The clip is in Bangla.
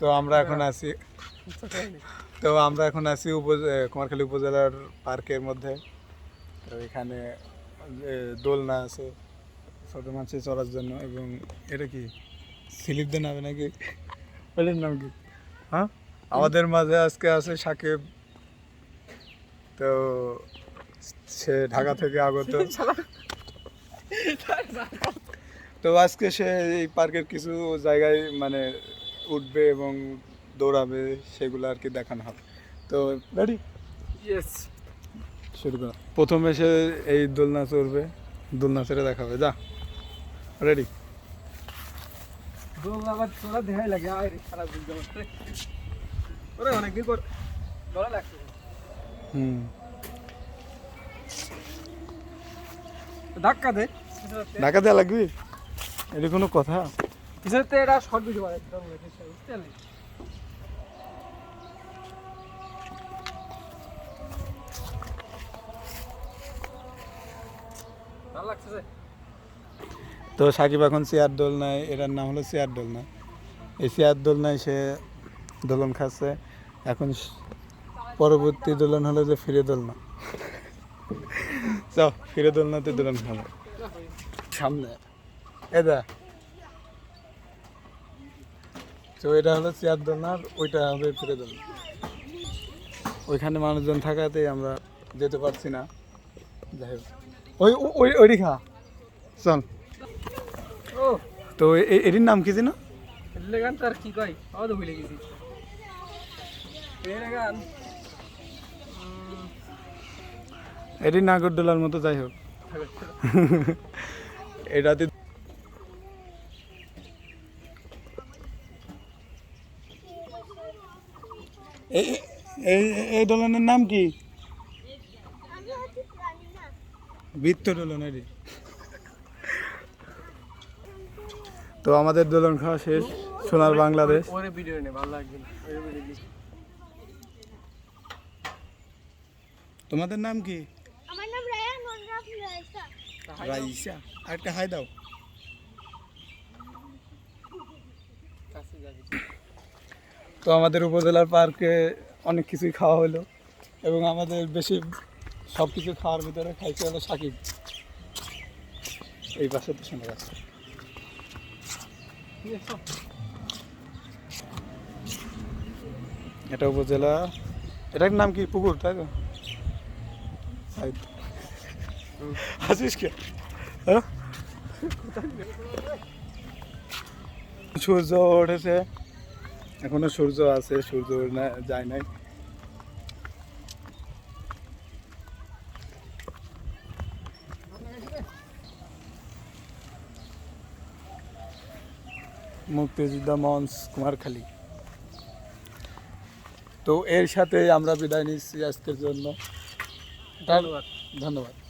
তো আমরা এখন আছি তো আমরা এখন আছি কুমারখালী উপজেলার পার্কের মধ্যে। তো এখানে দোলনা আছে ছোট মাছের চড়ার জন্য এবং এটা কি স্লিপ দেন হবে নাকি? ওটার নাম কি? হ্যাঁ? আমাদের মাঝে আজকে আছে সাকিব। তো সে ঢাকা থেকে আগত। তো আজকে সে এই পার্কের কিছু জায়গায় মানে উঠবে এবং দৌড়াবে সেগুলো আর কি দেখানো হবে। তো রেডি ইয়েস শুরু করা। প্রথমে সে এই দোলনা চড়বে দোলনা ছেড়ে দেখাবে যা। রেডি দোল আবার তোরা দেখাই লাগে আয় রে দিন ওরে অনেকদিন পর ডরা লাগছে। হুম। ধাক্কা দে। ঢাকা দেওয়া লাগবে? এটা কোনো কথা? পিছনে তো এটা শর্ট ভিডিও বুঝতে পারলি? তো সাকিব এখন চেয়ার দোলনায় এটার নাম হলো চেয়ার দোলনা এই চেয়ার দোলনায় সে দোলন খাচ্ছে। এখন পরবর্তী দোলন হলো যে ফিরে দোলনা যাও ফিরে দোলনাতে দোলন খাবে। সামনে। এদা তো এটা হলো চেয়ার দোলনার ওইটা হবে ফিরে দোলনা ওইখানে মানুষজন থাকাতে আমরা যেতে পারছি না। যাই হোক। ওই ওই ওইটি খা। চল। তো এ- এটির নাম কি এলে গান তার কি কই আমার তো ভুলে গেছি। গান। এটি নাগরদোলার মতো যাই হোক। এটাতে এই এই এই দোলনের নাম কি? বৃত্ত দোলন এটি তো আমাদের দোলন খাওয়া শেষ সোনার বাংলাদেশ। তোমাদের নাম কি? রাইসা। আর একটা হাই দাও। তো আমাদের উপজেলার পার্কে অনেক কিছুই খাওয়া হলো এবং আমাদের বেশি সব কিছু খাওয়ার ভিতরে খাইছে হলো সাকিব। এই পাশে শোনা যাচ্ছে। এটা উপজেলা, এটার নাম কি? পুকুর, তাই তো। হাসিস কে? হ্যাঁ? সূর্য উঠেছে। এখনও সূর্য আছে সূর্য না- যায় নাই। মুক্তিযোদ্ধা মঞ্চ কুমারখালী। তো এর সাথে আমরা বিদায় নিচ্ছি আজকের জন্য। ধন্যবাদ। ধন্যবাদ।